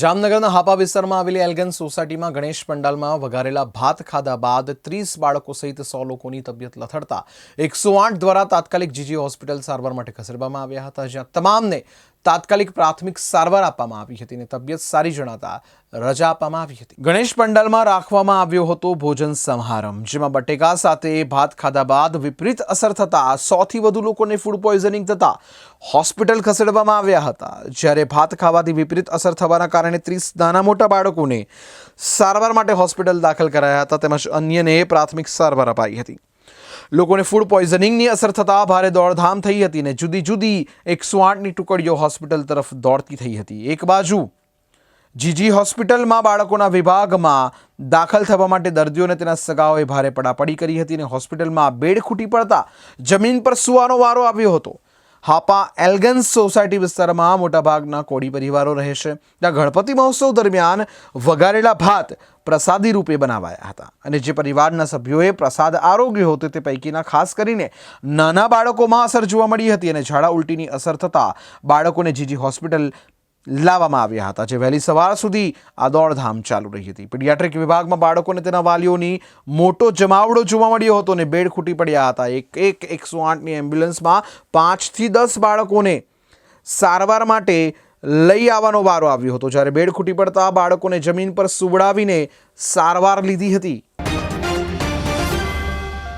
જામનગરના હાપા વિસ્તારમાં આવેલી એલ્ગન સોસાયટીમાં ગણેશ પંડાલમાં વઘારેલા ભાત ખાધા બાદ ત્રીસ બાળકો સહિત સો લોકોની તબિયત લથડતા એકસો આઠ દ્વારા તાત્કાલિક જીજી હોસ્પિટલ સારવાર માટે ખસેડવામાં આવ્યા હતા, જ્યાં તમામને તાત્કાલિક પ્રાથમિક સારવાર આપવામાં આવી હતી અને તબિયત સારી જણાતા રજા આપવામાં આવી હતી. ગણેશ પંડાલમાં રાખવામાં આવ્યો હતો ભોજન સમારંભ, જેમાં બટેકા સાથે ભાત ખાધા બાદ વિપરીત અસર થતા સોથી વધુ લોકોને ફૂડ પોઈઝનિંગ થતા હોસ્પિટલ ખસેડવામાં આવ્યા હતા. જ્યારે ભાત ખાવાથી વિપરીત અસર થવાના કારણે ત્રીસ નાના મોટા બાળકોને સારવાર માટે હોસ્પિટલ દાખલ કરાયા હતા, તેમજ અન્યને પ્રાથમિક સારવાર અપાઈ હતી. લોકોને ફૂડ પોઈઝનિંગની અસર થતાં ભારે દોડધામ થઈ હતી અને જુદી જુદી એકસો આઠની ટુકડીઓ હોસ્પિટલ તરફ દોડતી થઈ હતી. એક બાજુ જીજી હોસ્પિટલમાં બાળકોના વિભાગમાં દાખલ થવા માટે દર્દીઓને તેના સગાઓએ ભારે પડાપડી કરી હતી અને હોસ્પિટલમાં બેડ ખૂટી પડતા જમીન પર સુવાનો વારો આવ્યો હતો. હાપા એલ્ગન્સ સોસાયટી વિસ્તારમાં મોટાભાગના કોળી પરિવારો રહે છે. ત્યાં ગણપતિ મહોત્સવ દરમિયાન વઘારેલા ભાત પ્રસાદી રૂપે બનાવાયા હતા અને જે પરિવારના સભ્યોએ પ્રસાદ આરોગ્ય હતો તે પૈકીના ખાસ કરીને નાના બાળકોમાં અસર જોવા મળી હતી અને ઝાડા ઉલટીની અસર થતાં બાળકોને જીજી હોસ્પિટલ લાવવામાં આવ્યા હતા, જે વહેલી સવાર સુધી આ દોડધામ ચાલુ રહી હતી. પીડિયાટ્રિક વિભાગમાં બાળકોને તેના વાલીઓની મોટો જમાવડો જોવા મળ્યો હતો અને બેડ ખૂટી પડ્યા હતા. એક એક એકસો આઠની એમ્બ્યુલન્સમાં પાંચથી દસ બાળકોને સારવાર માટે લઈ આવવાનો વારો આવ્યો હતો. જ્યારે બેડ ખૂટી પડતા બાળકોને જમીન પર સુવડાવીને સારવાર લીધી હતી.